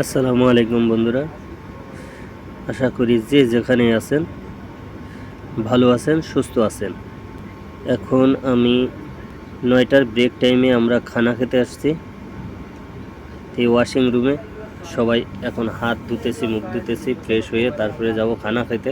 আসসালামু আলাইকুম বন্ধুরা। আশা করি যে যেখানে আছেন, ভালো আছেন, সুস্থ আছেন। এখন আমি নয়টার ব্রেক টাইমে আমরা খানা খেতে আসছি। এই ওয়াশিং রুমে সবাই এখন হাত ধুতেছি, মুখ ধুতেছি ফ্রেশ হয়ে তারপরে যাব খানা খেতে।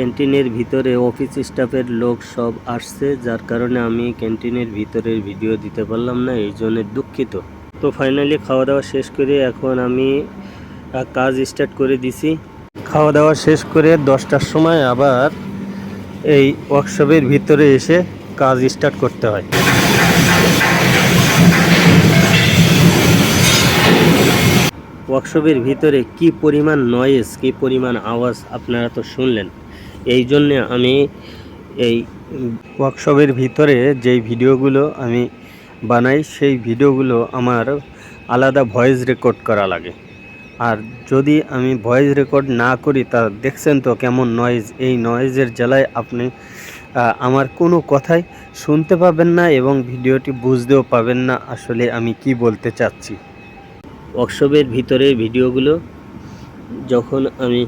ক্যান্টিনের ভিতরে অফিস স্টাফের লোক সব আসছে, যার কারণে আমি ক্যান্টিনের ভিতরের ভিডিও দিতে পারলাম না, এই জন্য দুঃখিত। তো ফাইনালি খাওয়া দাওয়া শেষ করে এখন আমি কাজ স্টার্ট করে দিছি। খাওয়া দাওয়া শেষ করে দশটার সময় আবার এই ওয়ার্কশপের ভিতরে এসে কাজ স্টার্ট করতে হয়। ওয়ার্কশপের ভিতরে কি পরিমাণ নয়েজ কি পরিমাণ আওয়াজ, আপনারা তো শুনলেন। এই জন্যে আমি এই ওয়ার্কশপের ভিতরে যেই ভিডিওগুলো আমি বানাই, সেই ভিডিওগুলো আমার আলাদা ভয়েস রেকর্ড করা লাগে। আর যদি আমি ভয়েস রেকর্ড না করি, তা দেখছেন তো কেমন নয়েজ এই নয়েজের জ্বালায় আপনি আমার কোনো কথাই শুনতে পাবেন না এবং ভিডিওটি বুঝতেও পাবেন না আসলে আমি কি বলতে চাচ্ছি। ওয়ার্কশপের ভিতরে ভিডিওগুলো, যখন আমি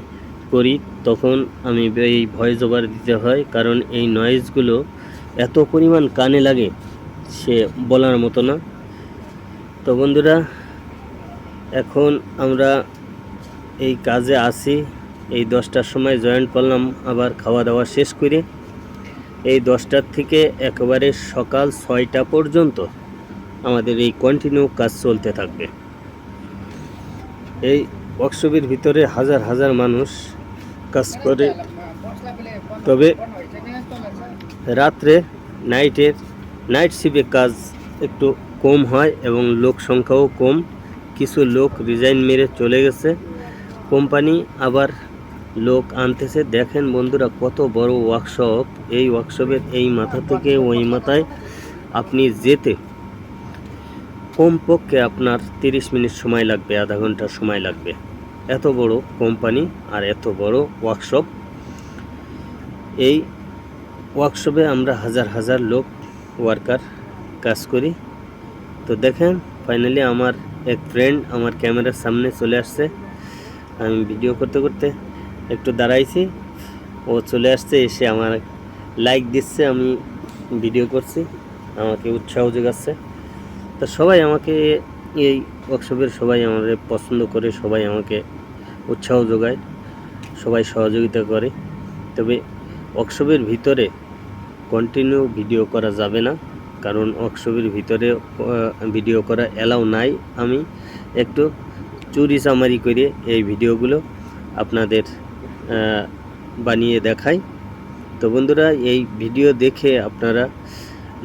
করি, তখন আমি এই ভয়েস ওভার দিতে হয়, কারণ এই নয়েজগুলো এত পরিমাণ কানে লাগে, সে বলার মতো না। তো বন্ধুরা, এখন আমরা এই কাজে আসি, এই দশটার সময় জয়েন করলাম, আবার খাওয়া দাওয়া শেষ করে। এই দশটার থেকে একেবারে সকাল ছয়টা পর্যন্ত আমাদের এই কন্টিনিউ কাজ চলতে থাকবে। এই ওয়ার্কশপের ভিতরে হাজার হাজার মানুষ কাজ করে। তবে রাত্রে নাইটের নাইট শিপে কাজ একটু কম হয় এবং লোক সংখ্যাও কম। কিছু লোক রিজাইন মেরে চলে গেছে। কোম্পানি আবার লোক আনতেছে। দেখেন বন্ধুরা কত বড় ওয়ার্কশপ এই ওয়ার্কশপের এই মাথা থেকে ওই মাথায় আপনি যেতে কমপক্ষে আপনার তিরিশ মিনিট সময় লাগবে, আধা ঘণ্টা সময় লাগবে। এত বড় কোম্পানি আর এত বড় ওয়ার্কশপ। এই ওয়ার্কশপে আমরা হাজার হাজার লোক ওয়ার্কার কাজ করি। তো দেখেন ফাইনালি আমার এক ফ্রেন্ড আমার ক্যামেরার সামনে চলে আসছে। আমি ভিডিও করতে করতে একটু দাঁড়াইছি। ও চলে আসছে, এসে আমার লাইক দিচ্ছে, আমি ভিডিও করছি। আমাকে উৎসাহ যোগাচ্ছে। তো সবাই আমাকে এই ওয়ার্কশপের সবাই আমাদের পছন্দ করে, সবাই আমাকে উৎসাহ যোগায়, সবাই সহযোগিতা করে। তবে ওয়ার্কশপের ভিতরে কন্টিনিউ ভিডিও করা যাবে না, কারণ ওয়ার্কশপের ভিতরে ভিডিও করা অ্যালাউ নাই। আমি একটু চুরি চামারি করে এই ভিডিওগুলো আপনাদের বানিয়ে দেখাই। তো বন্ধুরা, এই ভিডিও দেখে আপনারা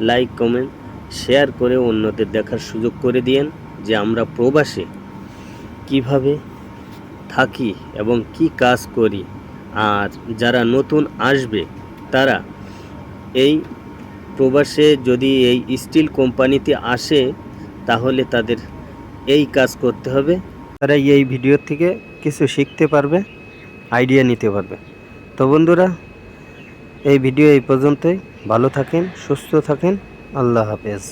লাইক কমেন্ট শেয়ার করে অন্যদের দেখার সুযোগ করে দিয়েন। যে আমরা প্রবাসে, কীভাবে থাকি এবং কি কাজ করি, আর যারা নতুন আসবে, তারা এই প্রবাসে যদি এই স্টিল কোম্পানিতে আসে, তাহলে তাদের এই কাজ করতে হবে। তারা এই ভিডিও থেকে কিছু শিখতে পারবে, আইডিয়া নিতে পারবে। তো বন্ধুরা, এই ভিডিও এই পর্যন্তই। ভালো থাকেন, সুস্থ থাকেন। আল্লাহ হাফেজ।